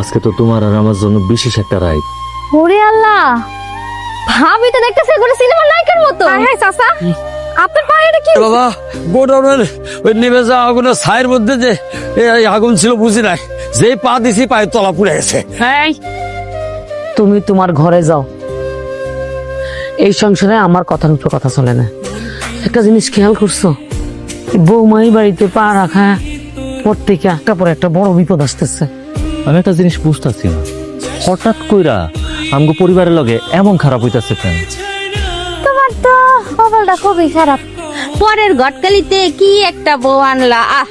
আজকে তো তোমার আর আমার জন্য বিশেষ একটা রাইড ওরে আল্লাহ! ভাবি তো দেখতেছে কোনো সিনেমার নায়িকার মতো। হ্যাঁ হ্যাঁ চাচা। আপনার পায়ে এটা কি বাবা গোডাউনের ওই নেমে যাওয়া আগুনের ছায়ের মধ্যে যে এই আগুন ছিল বুঝি নাই। যেই পা দিছি পায়ের তলা পুড়ে গেছে। হ্যাঁ তুমি তোমার ঘরে যাও। এই সংসারে আমার কথার উপর কথা চলে না। একটা জিনিস খেয়াল করছ? বৌমাই বাড়িতে পা রাখা পর থেকে একটা পর একটা বড় বিপদ আসতেছে। আমি একটা জিনিস বুঝতেছি না। হঠাৎ কইরা আমগো পরিবারের লগে এমন খারাপ হইতাছে কেন? তোমার তো কপালটা খুবই খারাপ। পরের গটকালিতে কি একটা বউ আনলা আহ!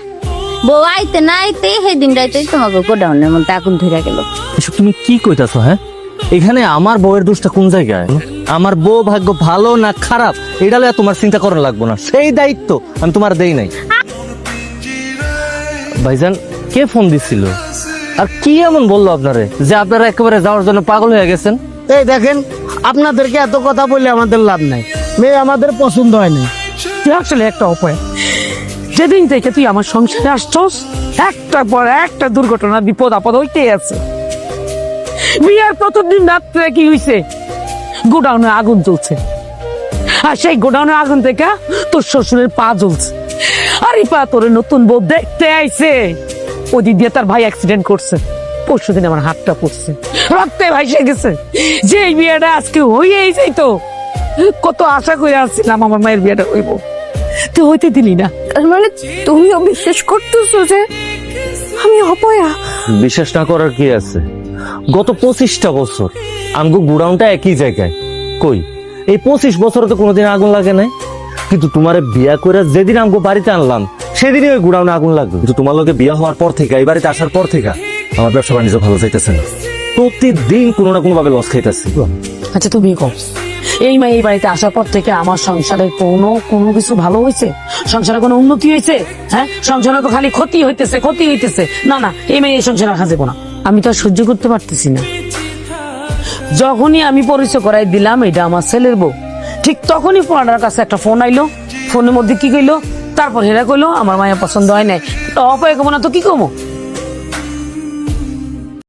বউ আইতে না আইতে সেই দিন রাইতে তোমাকে গোডাউনের মধ্যে আগুন ধরে গেল। এসব তুমি কি কইতাছো হ্যাঁ? এখানে আমার বউয়ের দোষটা কোন জায়গায়? আমার বউ ভাগ্য ভালো না খারাপ এটা লইয়া তোমার চিন্তা করা লাগবো না। সেই দায়িত্ব আমি তোমার দেই নাই। ভাইজান কে ফোন দিছিল? আর কি এমন বলল আপনারে? যে আপনারা একেবারে যাওয়ার জন্য পাগল হয়ে গেছেন? এই দেখেন আপনাদেরকে এত কথা বললে আমাদের লাভ নাই। মেয়ে আমাদের পছন্দ হয়নি। তুই আসলে একটা উপায়। যেদিন থেকে তুই আমার সংসারে আসছস একটা পর একটা দুর্ঘটনা বিপদ আপদ হইতেই আছে। বিয়ার প্রথম দিন রাত্রে কি হইছে? গোডাউনে আগুন জ্বলছে। আর সেই গোডাউনের আগুন থেকে তোর শ্বশুরের পা জ্বলছে। আর এই পা তোর নতুন বউ দেখতে আইছে। ওই দিক দিয়ে তার ভাই অ্যাক্সিডেন্ট করছে। পরশু দিন আমার হাতটা পড়ছে। রক্তে ভাইসে গেছে। যে এই বিয়েটা আজকে হইয়েই যাইতো কত আশা করে আসছিলাম আমার মায়ের বিয়েটা হইব। তুই হইতে দিলি না। মানে তুমিও বিশ্বাস করতেছো যে আমি অপয়া? বিশ্বাস না করার কি আছে? গত পঁচিশটা বছর আমগো গুডাউনটা একই জায়গায়। কই? এই পঁচিশ বছরে তো কোনোদিন আগুন লাগে নাই? কিন্তু তোমার বিয়া করে যেদিন আমগো বাড়িতে আনলাম সেদিনই ওই গুডাউনে আগুন লাগবে কিন্তু তোমার লোকে বিয়া হওয়ার পর থেকে, এই বাড়িতে আসার পর থেকে আমার ব্যবসা বাণিজ্য ভালো যাইতেছে না। প্রতিদিন কোনো না কোনো ভাবে লস খাইতেছি। আচ্ছা তুমি কম এই মা এই বাড়িতে আসার পর থেকে আমার সংসারে কোনো কোনো কিছু ভালো হয়েছে সংসারে কোনো উন্নতি হয়েছে হ্যাঁ? সংসারে তো খালি ক্ষতি হইতেছে ক্ষতি হইতেছে। না না, এই মেয়ে এই সংসারে রাখা যাব না। আমি তো আর সহ্য করতে পারতেছি না। যখনই আমি পরিচয় করাই দিলাম, এটা আমার ছেলের বউ। ঠিক তখনই পোড়ার কাছে একটা ফোন আইলো। ফোনের মধ্যে কি কইলো? তারপর হেরা কইলো আমার মায়ের পছন্দ হয় নাই। অপায় কমো না তো কি কমো?